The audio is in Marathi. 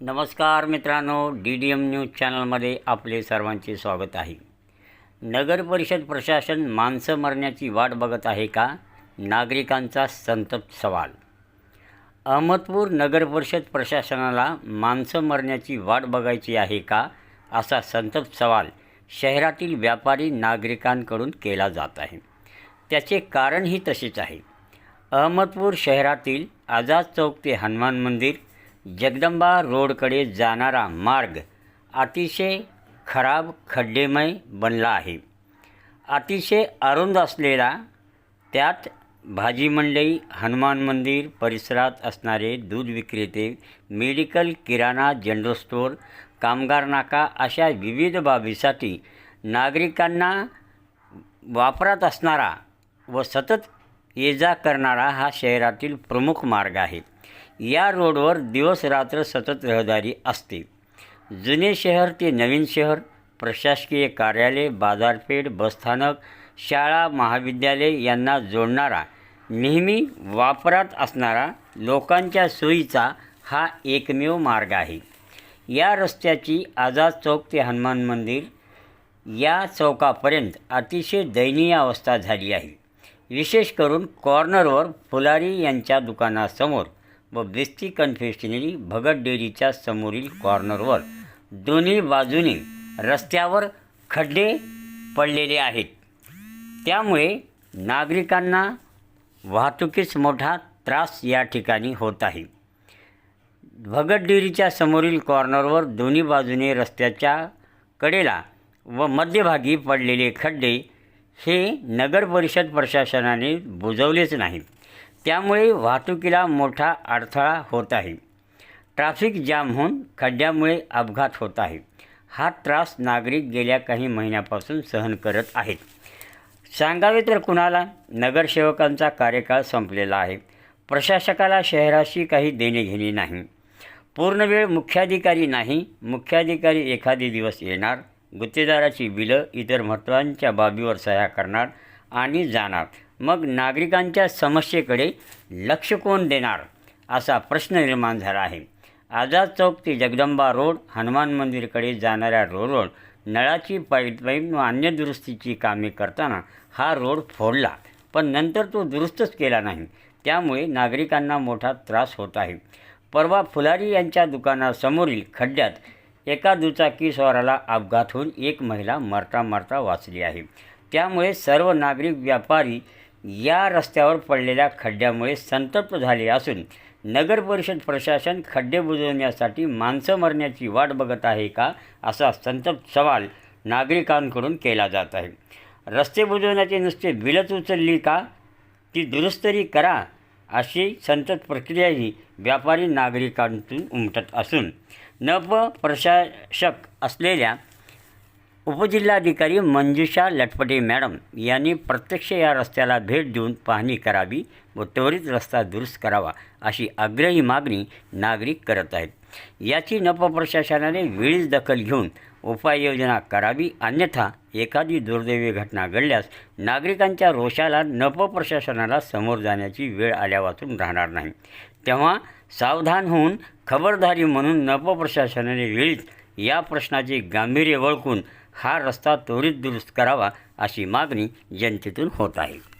नमस्कार मित्रांनो डी डी एम न्यूज चॅनलमध्ये आपले सर्वांचे स्वागत आहे. नगर परिषद प्रशासन माणसं मरण्याची वाट बघत आहे का? नागरिकांचा संतप्त सवाल. अहमदपूर नगर परिषद प्रशासनाला माणसं मरण्याची वाट बघायची आहे का? असा संतप्त सवाल शहरातील व्यापारी नागरिकांकडून केला जात आहे. त्याचे कारणही तसेच आहे. अहमदपूर शहरातील आझाद चौक ते हनुमान मंदिर जगदंबा रोडकडे जाणारा मार्ग अतिशय खराब खड्डेमय बनला आहे. अतिशय अरुंद असलेला त्यात भाजी मंडई हनुमान मंदिर परिसरात असणारे दूध विक्रेते मेडिकल किराणा जनरल स्टोअर कामगार नाका अशा विविध बाबीसाठी नागरिकांना वापरात असणारा व सतत ये जा करणारा हा शहरातील प्रमुख मार्ग आहे. या रोडवर दिवस रात्र सतत रहदारी असते. जुने शहर ते नवीन शहर प्रशासकीय कार्यालय बाजारपेठ बसस्थानक शाळा महाविद्यालय यांना जोडणारा नेहमी वापरात असणारा लोकांच्या सोयीचा हा एकमेव मार्ग आहे. या रस्त्याची आझाद चौक ते हनुमान मंदिर या चौकापर्यंत अतिशय दयनीय अवस्था झाली आहे. विशेष करून कॉर्नरवर फुलारी यांच्या दुकानासमोर व बेस्ती कन्फेक्शनरी भगत डेअरीच्या समोरील कॉर्नरवर दोन्ही बाजूने रस्त्यावर खड्डे पडलेले आहेत. त्यामुळे नागरिकांना वाहतुकीस मोठा त्रास या ठिकाणी होत आहे. भगत डेअरीच्या समोरील कॉर्नरवर दोन्ही बाजूने रस्त्याच्या कडेला व मध्यभागी पडलेले खड्डे हे नगर परिषद प्रशासनाने बुजवलेच नाहीत. त्यामुळे वाहतुकीला मोठा अडथळा होत आहे. ट्रॅफिक जाम होऊन खड्ड्यामुळे अपघात होत आहे. हा त्रास नागरिक गेल्या काही महिन्यापासून सहन करत आहेत. सांगावे तर कुणाला? नगरसेवकांचा कार्यकाळ संपलेला आहे. प्रशासकाला शहराशी काही देणेघेणे नाही. पूर्ण वेळ मुख्याधिकारी नाही. मुख्याधिकारी एखादे दिवस येणार. गुत्तेदाराची बिलं इतर महत्त्वांच्या बाबीवर सह्या करणार आणि जाणार. मग नागरिकांच्या समस्येकडे लक्ष कोण देणार असा प्रश्न निर्माण झाला आहे. आझाद चौक ते जगदंबा रोड हनुमान मंदिरकडे जाणाऱ्या रोडवर नळाची पाईपलाईन व अन्य दुरुस्तीची कामे करताना हा रोड फोडला पण नंतर तो दुरुस्तच केला नाही. त्यामुळे नागरिकांना मोठा त्रास होत आहे. परवा फुलारी यांच्या दुकानासमोरील खड्ड्यात एका दुचाकीस्वाराला अपघात होऊन एक महिला मरता मरता वाचली आहे. त्यामुळे सर्व नागरिक व्यापारी या रस्त्यावर पडलेल्या खड्ड्यामुळे संतप्त झाले असून नगर परिषद प्रशासन खड्डे बुजवण्यासाठी माणसं मरण्याची वाट बघत आहे का असा संतप्त सवाल नागरिकांकडून केला जात आहे. रस्ते बुजवण्याचे नुसते बिलच उचलली का? ती दुरुस्तरी करा अशी संतत प्रक्रियाही व्यापारी नागरिकांतून उमटत असून. नप प्रशासक असलेल्या उपजिल्हाधिकारी मंजुषा लटपटे मॅडम यांनी प्रत्यक्ष या रस्त्याला भेट देऊन पाहणी करावी व त्वरित रस्ता दुरुस्त करावा अशी आग्रही मागणी नागरिक करत आहेत. याची नप प्रशासनाने वेळीच दखल घेऊन उपाययोजना करावी अन्यथा एखादी दुर्दैवी घटना घडल्यास नागरिकांच्या रोषाला नप प्रशासनाला समोर जाण्याची वेळ आल्यावाचून राहणार नाही. तेव्हा सावधान होऊन खबरदारी म्हणून नप प्रशासनाने वेळीच या प्रश्नाचे गांभीर्य ओळखून हा रस्ता त्वरित दुरुस्त करावा अशी मागणी जनतेतून होत आहे.